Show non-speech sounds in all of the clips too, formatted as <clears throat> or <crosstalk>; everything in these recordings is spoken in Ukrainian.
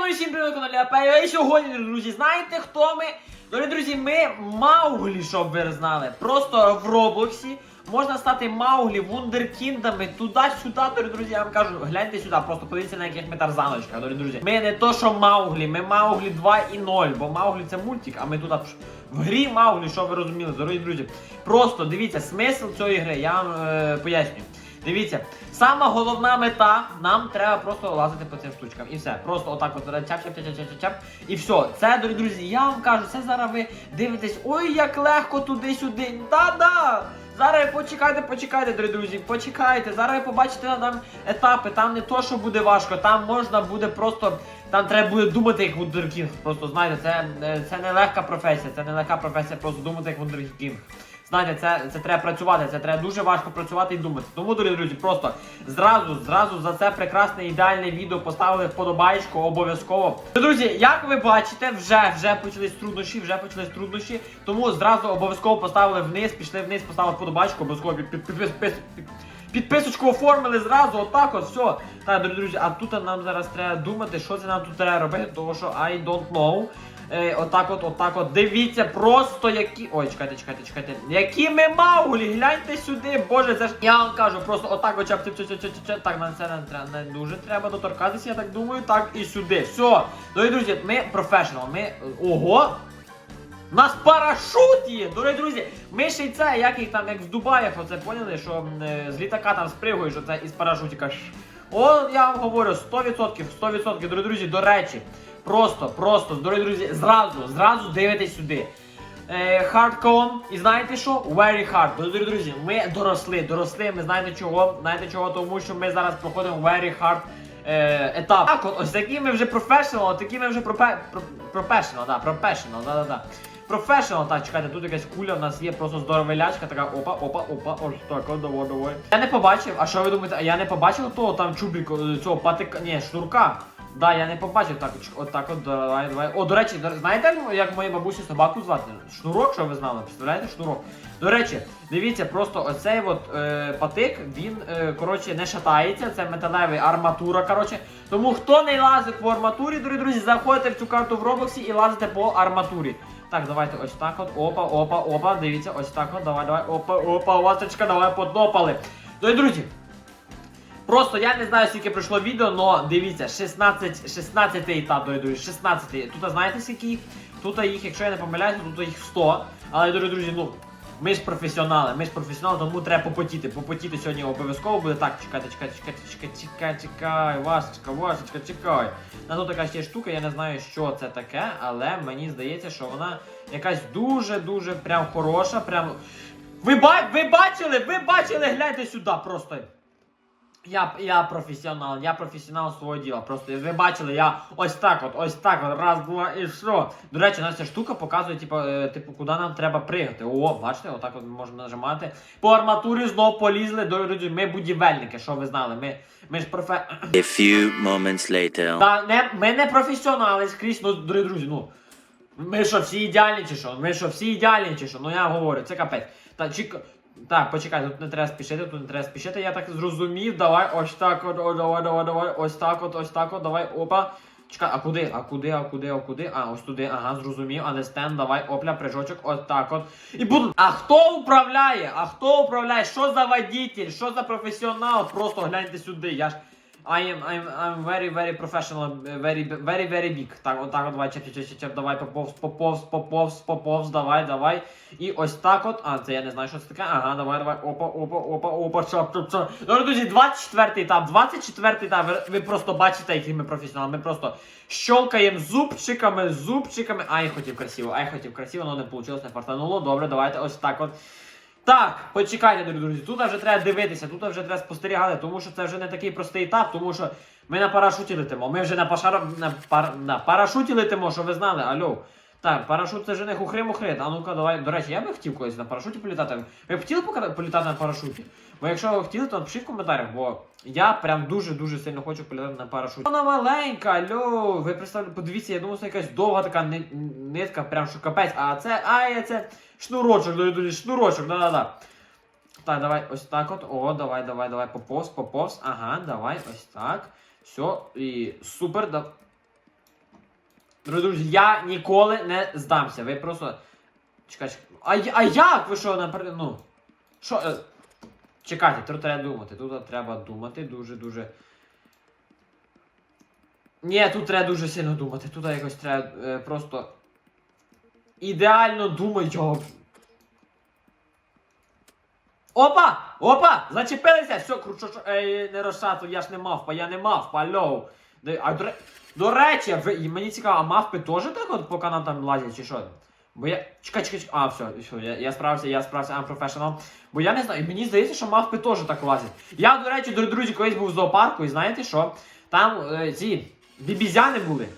ну всім привіт, каналі Апею. І сьогодні, друзі, знаєте хто ми? Дорогі друзі, ми Мауглі, щоб ви знали. Просто в Роблоксі можна стати Мауглі вундеркіндами туди-сюди, дорогі друзі, я вам кажу, гляньте сюди, просто подивіться на яких ми тарзаночках, дорогі друзі. Ми не то, що Мауглі, ми Мауглі 2 і 0, бо Мауглі це мультик, а ми пш, в грі Мауглі, що ви розуміли, дорогі друзі. Просто дивіться, смисл цієї гри, я вам е, пояснюю. Дивіться, сама головна мета, нам треба просто лазити по цим штучкам. І все. Просто отак от чап чап чап чап чап чап І все. Це, дорогі друзі, я вам кажу, це зараз ви дивитесь, ой, як легко туди-сюди. Да-да! Зараз почекайте, почекайте, дорогі друзі, почекайте. Зараз ви побачите там етапи. Там не то, що буде важко, там можна буде просто. Там треба буде думати як вундеркінг. Просто знаєте, це, це не легка професія, це не легка професія, просто думати як вундеркінг. Знаєте, це, це треба працювати, це треба дуже важко працювати і думати. Тому, дорогі друзі, просто зразу, зразу за це прекрасне ідеальне відео поставили вподобайку обов'язково. Друзі, як ви бачите, вже вже почались труднощі, вже почались труднощі. Тому зразу обов'язково поставили вниз, пішли вниз, поставили вподобайку, обов'язково під, під, під, під, під, Підписочку оформили зразу, отак от, все. Так, дорогі друзі, а тут нам зараз треба думати, що це нам тут треба робити, тому що I don't know. Е, отак от, отак от. Дивіться, просто які. Ой, чекайте, чекайте, чекайте. Які ми мауглі, гляньте сюди, боже, це ж. Я вам кажу, просто отак от чап, чап, чап, чап, чап, чап. Так, на це не, треба, не дуже треба доторкатися, я так думаю. Так, і сюди. Все. Дорогі друзі, ми професіонал, ми. Ого! У нас парашут є! Дорогі друзі, ми ще й це, як їх там, як в Дубаях, оце поняли, що е, з літака там спригуєш, оце із парашутика. О, я вам говорю, 100%, 100%, дорогі друзі, до речі. Просто, просто, дорогі друзі, зразу, зразу дивитесь сюди. Е, hardcom, і знаєте що? Very hard. Дорогі друзі, ми доросли, доросли, ми знаєте чого? Знаєте чого? Тому що ми зараз проходимо very hard е, етап. Так, от, ось такі ми вже професіонал, такі ми вже пропе, про, професіонал, да, професіонал, да, да. Професіонал, так, чекайте, тут якась куля, у нас є просто здорова лячка, така опа, опа, опа, ось так, давай, давай. Я не побачив, а що ви думаєте, а я не побачив того там чубрик, е, цього патика, ні, шнурка. Да, я не побачив так, от так от, давай, давай. О, до речі, знаєте, як моїй бабусі собаку звати? Шнурок, що ви знали, представляєте, шнурок. До речі, дивіться, просто оцей от е, патик, він, е, коротше, не шатається, це металевий арматура, коротше. Тому хто не лазить по арматурі, дорогі друзі, заходите в цю карту в Роблоксі і лазите по арматурі. Так, давайте ось так от, опа, опа, опа, дивіться, ось так от, давай, давай, опа, опа, ласточка, давай, подопали. Дорогі друзі, Просто я не знаю, скільки пройшло відео, але дивіться, 16, 16 етап, дорогі друзі, 16. Тут знаєте скільки їх? Тут їх, якщо я не помиляюся, тут їх 100. Але, дорогі друзі, ну, ми ж професіонали, ми ж професіонали, тому треба попотіти. Попотіти сьогодні обов'язково буде. Так, чекайте, чекайте, чекайте, чекайте, чекай, чекай, Васечка, Васечка, чекай. На тут така ще штука, я не знаю, що це таке, але мені здається, що вона якась дуже-дуже прям хороша, прям. Ви, ба... ви бачили, ви бачили, гляньте сюди просто. Я, я професіонал, я професіонал свого діла. Просто ви бачили, я ось так от, ось так от, раз, два і що. До речі, у нас ця штука показує, типу, е, типу, куди нам треба пригати. О, бачите, отак от можемо нажимати. По арматурі знов полізли. Дорогі, ми будівельники, що ви знали. Ми, ми ж профе. A few moments later. Та не, ми не професіонали скрізь, ну, дорогі друзі, ну. Ми що, всі ідеальні чи що? Ми що, всі ідеальні чи що? Ну я говорю, це капець. Та чек... Так, почекай, тут не треба спішити, тут не треба спішити, я так зрозумів, давай, ось так от, о, давай, давай, давай, ось так от, ось так от, давай, опа. Чекай, а куди? А куди, а куди, а куди? А, ось туди, ага, зрозумів, а не стен, давай, опля, прыжочок, ось так от. І буду. А хто управляє? А хто управляє? Що за водитель? Що за професіонал? Просто гляньте сюди, я ж. I am, I'm, I'm very, very professional, very, very, very big. Так, от так от, давай, чеп, чеп, чеп, чеп, давай, поповз, поповз, поповз, поповз, давай, давай. І ось так от, а, це я не знаю, що це таке, ага, давай, давай, опа, опа, опа, опа, чоп, чоп, чоп. Ну, друзі, 24 етап, 24 етап, ви, ви просто бачите, які ми професіонали, ми просто щолкаємо зубчиками, зубчиками, ай, хотів красиво, ай, хотів красиво, але не вийшло, не фартануло, добре, давайте, ось так от. Так, почекайте, друзі. Тут вже треба дивитися, тут вже треба спостерігати, тому що це вже не такий простий етап, тому що ми на парашуті летимо. Ми вже на, пашара... на, пар... на парашуті летимо, що ви знали, алло. Так, парашут це вже не хухри-мухри. А ну-ка, давай. До речі, я би хотів колись на парашуті політати. Ви б хотіли політати на парашуті? Бо якщо ви хотіли, то напишіть в коментарях, бо я прям дуже-дуже сильно хочу політати на парашуті. Вона маленька, алло. Ви представляєте, подивіться, я думав, це якась довга така нитка, прям що капець. А це, ай, це шнурочок, дорогі шнурочок, да-да-да. Так, давай ось так от. О, давай, давай, давай, поповз, поповз. Ага, давай, ось так. Все, і супер. Да... Друзі, я ніколи не здамся. Ви просто. Чекай, чекай. А, а як ви що наприклад, ну. Що. Е... Чекайте, тут треба думати. Тут треба думати дуже-дуже. Ні, тут треба дуже сильно думати. Тут якось треба е, просто. Ідеально думати. Опа! Опа! Зачепилися! Все, кручу, ей, не розшату, я ж не мавпа, я не мавпа, алло. Де- А, до, речі, ви, мені цікаво, а мавпи теж так от по канам там лазять чи що? Бо я. Чекай, чекай, чекай. А, все, все, я, я справився, я справився, I'm professional. Бо я не знаю, мені здається, що мавпи теж так лазять. Я, до речі, друзі, колись був в зоопарку, і знаєте що? Там е, ці бібізяни були.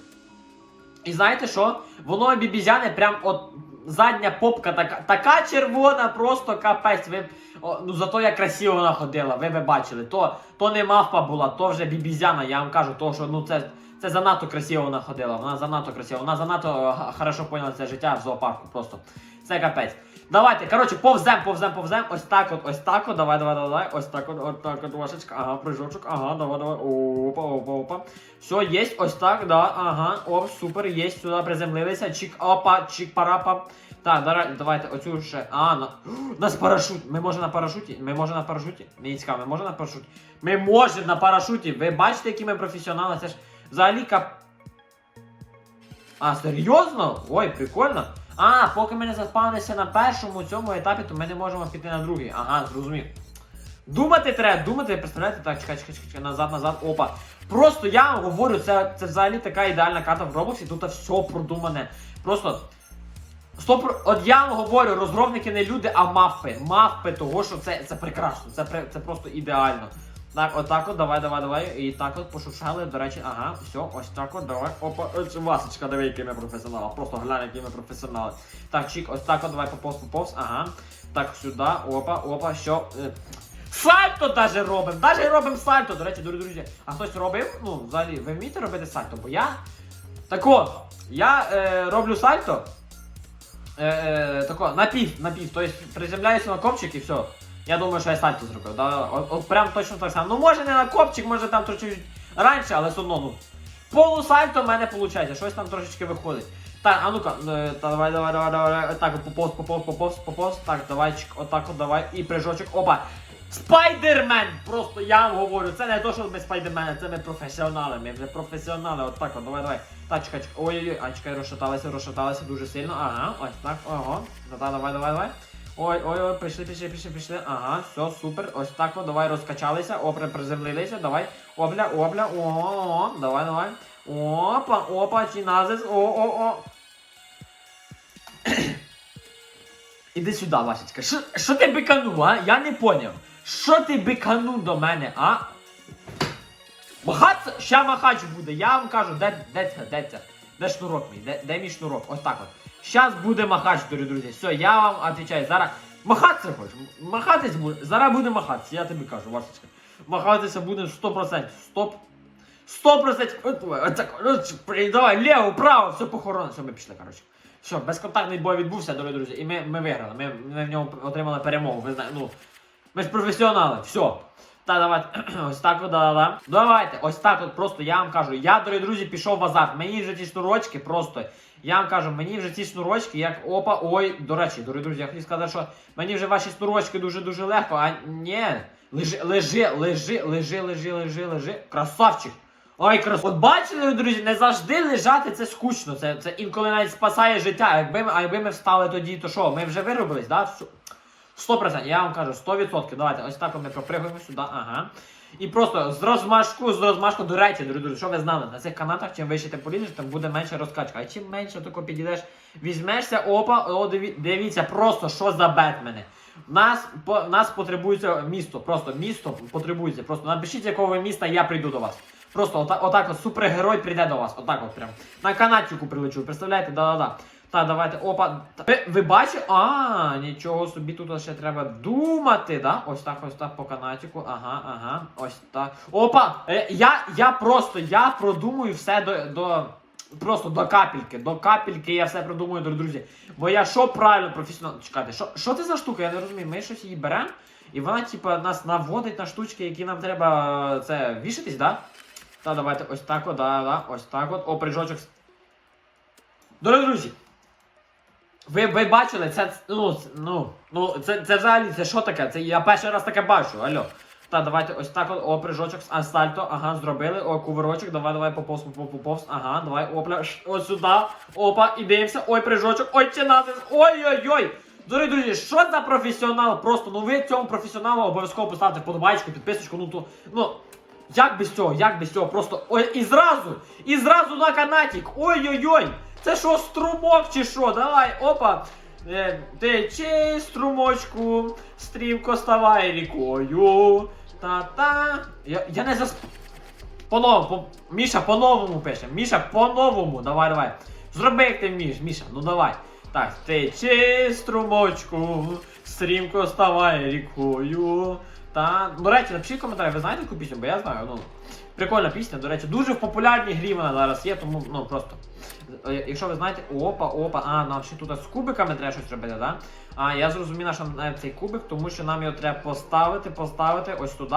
І знаєте що? Воно бібізяни прям от задня попка така, така червона, просто капець. Ви, о, ну зато як красиво вона ходила, ви би бачили. То, то не мавпа була, то вже бібізяна, я вам кажу, то що ну це. Це занадто красиво вона ходила, вона занадто красиво, вона занадто е, хорошо поняла це життя в зоопарку. Просто. Це капець. Давайте, коротше, повзем, повзем, повзем. Ось так от, ось так от. Давай, давай, давай. Ось так от, ось так от, Вашечка. Ага, прыжочок. Ага, давай, давай. Опа, опа, опа. Все, есть, ось так, да, ага. Оп, супер, есть, сюди приземлилися. Чик, опа, чик, парапа. Так, давай, давайте оцю ще. А, на. <gasps> Нас парашут. Ми можемо на парашуті? Ми можемо на парашуті? Мені цікаво, ми можемо на парашуті? Ми можемо на парашуті. Ви бачите, які ми професіонали? Це ж взагалі кап. А, серйозно? Ой, прикольно. А, поки ми не заспавнилися на першому цьому етапі, то ми не можемо піти на другий. Ага, зрозумів. Думати треба, думати, представляєте, так, чекай, чекай, чекай, назад, назад, опа. Просто я вам говорю, це, це взагалі така ідеальна карта в Роблоксі, тут все продумане. Просто. Стоп, от я вам говорю, розробники не люди, а мавпи. Мавпи того, що це, це прекрасно, це, це просто ідеально. Так, отак от, давай, давай, давай. І так от пошушали, до речі, ага, все, ось так от, давай. Опа, ось Васечка, диви, який ми професіонали. Просто глянь, які ми професіонали. Так, чик, ось так от, давай поповз, поповз, ага. Так, сюди, опа, опа, що. е, Сальто даже робимо, даже робимо сальто. До речі, друзі, а хтось робив? Ну, взагалі, ви вмієте робити сальто? Бо я. Тако, я е, роблю сальто. Е, е, тако, напів, напів. Тобто приземляюся на копчик і все. Я думаю, що я сальто зробив. Да? От, от прям точно так само. Ну може не на копчик, може там трошки раніше, але все одно, ну. Полусальто в мене виходить, щось там трошечки виходить. Так, а ну-ка, е, та, давай, давай, давай, давай. Так, поповз, поповз, поповз, поповз. Так, давай, отак от давай. І прыжочок. Опа. Спайдермен! Просто я вам говорю, це не то, що ми спайдермени, це ми професіонали, ми вже професіонали, от от, давай, давай. Так, чекай, чекай, ой-ой-ой, а чекай, розшаталися, розшаталися дуже сильно, ага, ось так, ого, да, давай, давай, давай. Ой, ой, ой, прийшли, прийшли, прийшли, прийшли, ага, все, супер, ось так от, давай, розкачалися, опри, приземлилися, давай, обля, обля, о, о, о, давай, давай. Опа, опа, чиназис, о, о, о. <clears throat> Іди сюди, Васечка. Що- ти биканув, а? Я не поняв. Що ти биканув до мене, а? Махач, ща махач буде, я вам кажу, де, де це, де це? Де шнурок мій? Де, де мій шнурок? Ось так от. Щас буде махач, дорогі друзі. Все, я вам відповідаю. Зараз. Махатися хочеш? Махатись буде. Зараз буде махатися, я тобі кажу, Васечка. Махатися буде 100%. Стоп. 100%. От, так, давай, ліво, право, все похорона. Все, ми пішли, коротше. Все, безконтактний бой відбувся, дорогі друзі, і ми, ми виграли. Ми, ми в ньому отримали перемогу. Ви знаєте, ну, ми ж професіонали, все. Та давайте, <clears throat> ось так да. Давайте, ось так от просто я вам кажу. Я, дорогі друзі, пішов в азарт. Мені вже ці шнурочки просто. Я вам кажу, мені вже ці шнурочки, як опа, ой, до речі, дорогі друзі, я хотів сказати, що мені вже ваші шнурочки дуже-дуже легко, а ні. Лежи, лежи, лежи, лежи, лежи, лежи, лежи. Красавчик. Ой, крас. От бачили, друзі, не завжди лежати це скучно. Це, це інколи навіть спасає життя. Якби ми, а якби ми встали тоді, то що? Ми вже виробились, да? Всю- 100%, я вам кажу, 100%. Давайте, ось так ми пропригуємо сюди, ага. І просто з розмашку, з розмашку, до речі, друзі, друзі, що ви знали, на цих канатах, чим вище ти полізеш, тим буде менше розкачка. А чим менше тако підійдеш, візьмешся, опа, о, дивіться, просто що за Бетмени. Нас, по, нас потребується місто, просто місто потребується. Просто напишіть, якого міста, я прийду до вас. Просто отак, отак от супергерой прийде до вас. Отак от прям. На канатчику прилечу, представляєте? Да-да-да. Так, давайте, опа. Ви, ви бачите? А, нічого собі тут ще треба думати, да? Ось так, ось так по канатику. Ага, ага. Ось так. Опа! Е, я, я просто, я продумую все до. до... Просто до капельки, до капельки я все продумую, дорогі друзі. Бо я що правильно професіонал. Чекайте, що, що це за штука? Я не розумію. Ми щось її беремо, і вона, типа, нас наводить на штучки, які нам треба е, це вішатись, да? Та давайте ось так, от, да, да, ось так от. О, прыжочок. Дорогі друзі, ви, ви бачили, це, ну, ну, ну, це, це взагалі, це що таке? Це я перший раз таке бачу, алло. Так, давайте ось так, от, о, прыжочок, а, сальто, ага, зробили, о, кувирочок, давай, давай, поповз, поповз, поповз, ага, давай, опля, ось сюди, опа, і дивимося, ой, прыжочок, ой, чи надо, ой-ой-ой. Дорогі друзі, що за професіонал? Просто, ну ви цьому професіоналу обов'язково поставте вподобайку, підписочку, ну то, ну, як без цього, як без цього, просто, ой, і зразу, і зразу на канатик, ой-ой-ой, це що, струмок чи що, давай, опа, Е, Тече струмочку, стрімко ставай рікою. Та-та. Я, я не засп... По-новому, по... Міша, по-новому пише. Міша, по-новому. Давай, давай. Зроби, як ти вмієш, Міша, ну давай. Так, тече струмочку, стрімко ставай рікою. Та. До речі, напишіть коментарі, ви знаєте яку пісню, бо я знаю, ну. Прикольна пісня, до речі, дуже в популярній грі вона зараз є, тому ну просто. Е, Якщо ви знаєте, опа, опа, а, нам ще тут з кубиками треба щось робити, да? А, я зрозумів, що нам цей кубик, тому що нам його треба поставити, поставити ось туди.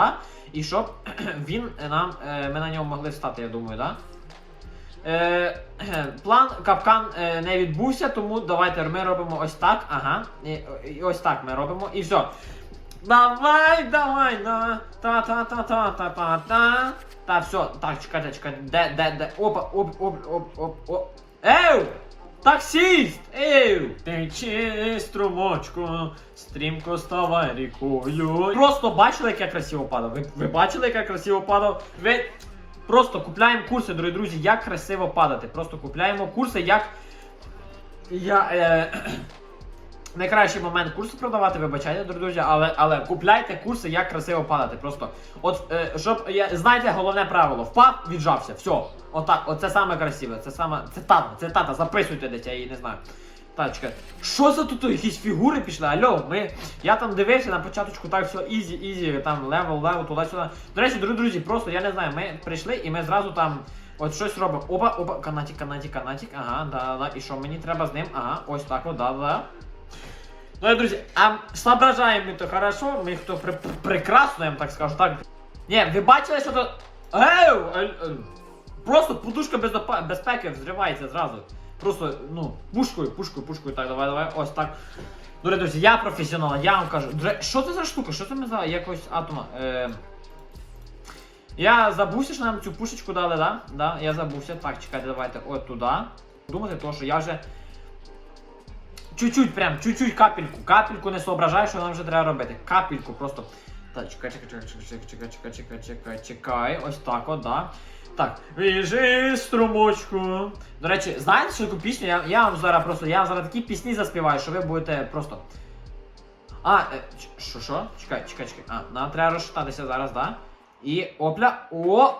І щоб <clears throat> він нам, е, ми на ньому могли встати, я думаю, да? Е, <clears throat> план капкан е, не відбувся, тому давайте ми робимо ось так. Ага. І ось так ми робимо. І все. Давай, давай, да. Та-та-та-та-та-та-та. Та, все, так, чекайте, чекайте. Де, де, де. Опа, оп, оп, оп, оп, оп. Еу! Таксіст! Еу! Тече струмочку, стрімко ставай рікою. Просто бачили, як я красиво падав? Ви, ви бачили, як я красиво падав? Ви просто купляємо курси, дорогі друзі, як красиво падати. Просто купляємо курси, як. Я. Е... Найкращий момент курси продавати, вибачайте, друзі, але, але купляйте курси, як красиво падати. Просто, от, е, щоб, я, знаєте, головне правило, впав, віджався, все. Отак, оце саме красиве, це саме, це тата, це тата, записуйте десь, я її не знаю. Тачка. Що за тут якісь фігури пішли? Алло, ми. Я там дивився на початочку, так все ізі, ізі, там левел, левел, туди-сюди. До речі, друзі, просто я не знаю, ми прийшли і ми зразу там от щось робимо. Опа, опа, канатик, канатик, канатик, ага, да, да. І що мені треба з ним? Ага, ось так, от, да, да. Ну, друзі, а соображаємо ми то хорошо, ми хто при, при- прекрасно, я вам так скажу, так. Ні, ви бачили, що то. Еу! Просто подушка безопа- безпеки взривається зразу. Просто, ну, пушкою, пушкою, пушкою, так, давай, давай, ось так. Дорогі друзі, я професіонал, я вам кажу. До Що це за штука? Що це ми за якось атома? Е... Я забувся, що нам цю пушечку дали, да? Да, я забувся. Так, чекайте, давайте от туди. Думати, то, що я вже. Чуть-чуть, прям, чуть-чуть капельку. Капельку не соображаю, що нам вже треба робити. Капельку просто. Так, чекай, чекай, чекай, чекай, чекай, чекай, чекай, чекай, чекай. Ось так, от, да. Так, віжи струмочку. До речі, знаєте, що таку пісню? Я, я вам зараз просто, я вам зараз такі пісні заспіваю, що ви будете просто. А, е, що, що? Чекай, чекай, чекай. А, нам треба розшататися зараз, да? І опля. О!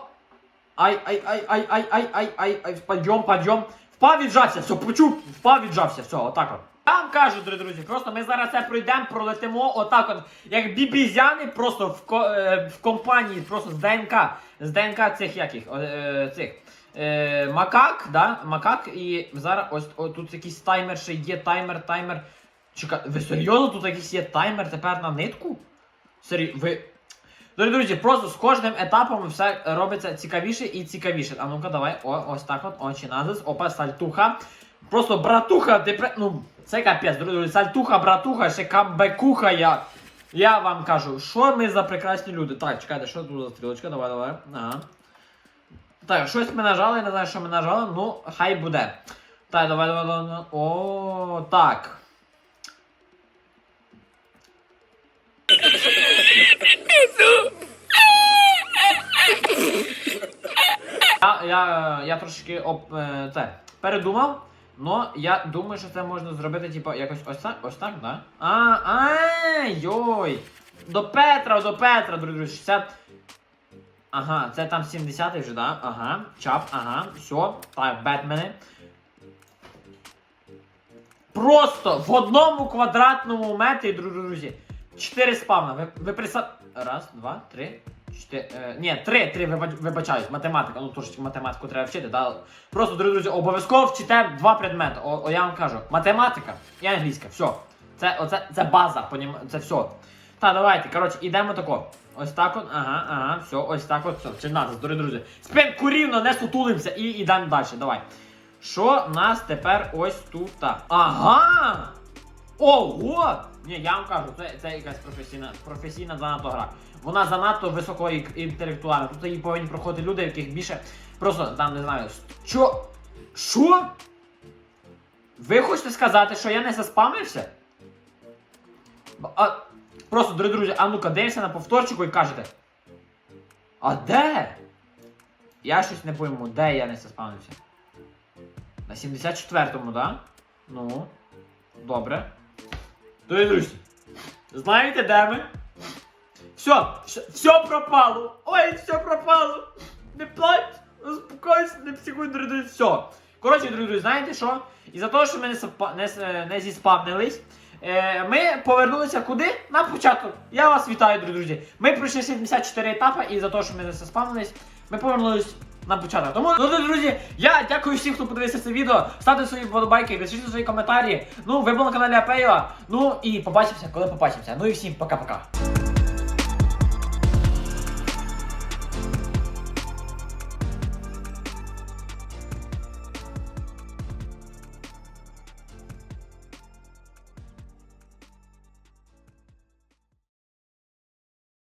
Ай, ай, ай, ай, ай, ай, ай, ай, ай, подйом, подйом. Впав віджався, все, почув, впав віджався, все, отак от. Я вам кажу, дорогі друзі, просто ми зараз це пройдемо, пролетимо отак от, як бібізяни, просто в, ко, е, в компанії, просто з ДНК, з ДНК цих яких, е, цих. Е, макак, да, макак, і зараз ось о, тут якийсь таймер ще є, таймер, таймер. Чекай, ви серйозно тут якийсь є таймер тепер на нитку? Сері... ви. Дорогі друзі, просто з кожним етапом все робиться цікавіше і цікавіше. А ну-ка, давай, о, ось так от, очі назис, опа, сальтуха. Просто братуха, ти пре... Ну, це капець, друзі, сальтуха, братуха, ще камбекуха я. Я вам кажу, що ми за прекрасні люди. Так, чекайте, що тут за стрілочка, давай, давай. Ага. Так, щось ми нажали, не знаю, що ми нажали, ну, хай буде. Так, давай, давай, давай. давай. О, так. Я, я, я трошки оп, е, це, передумав, но я думаю, що це можна зробити, типу, якось ось так, ось так, да? А, ай, йой. До Петра, до Петра, друзі, друзі, 60. Ага, це там 70-й вже, да? Ага, чап, ага, все, так, Бетмени. Просто в одному квадратному метрі, друзі, друзі, 4 спавна. Ви, ви приса... Раз, два, три, чотири. Е, ні, три, три, вибач- вибачаюсь, математика. Ну трошечки математику треба вчити, да. Просто, друзі, друзі, обов'язково вчите два предмети. О, о, я вам кажу, математика і англійська. Все. Це, оце, це база, понім... це все. Та, давайте, коротше, ідемо тако. Ось так от, ага, ага, все, ось так от, все, чи надо, дорогі друзі. Спинку рівно, не сутулимося і йдемо далі, давай. Що нас тепер ось тут? Ага! Ого! Ні, я вам кажу, це, це якась професійна, професійна занадто гра. Вона занадто високої інтелектуальна. Тут її повинні проходити люди, яких більше. Просто там не знаю. Що? Що? Ви хочете сказати, що я не заспамився? А, просто, дорогі друзі, а ну-ка, дивимося на повторчику і кажете. А де? Я щось не пойму, де я не заспамився? На 74-му, да? Ну. Добре. Дорогі друзі. Знаєте, де ми? Все, все, все пропало. Ой, все пропало. Не плач, успокойся, не психуй, дорогі друзі, все. Коротше, дорогі друзі, знаєте що? Із-за того, що ми не, не, не зіспавнились, е, ми повернулися куди? На початок. Я вас вітаю, дорогі друзі. Ми пройшли 74 етапи, і за того, що ми не заспавнились, ми повернулись на початок. Тому, ну, друзі, я дякую всім, хто подивився це відео. Ставте свої вподобайки, пишіть свої коментарі. Ну, ви були на каналі Апейла. Ну і побачимося, коли побачимося. Ну і всім пока-пока.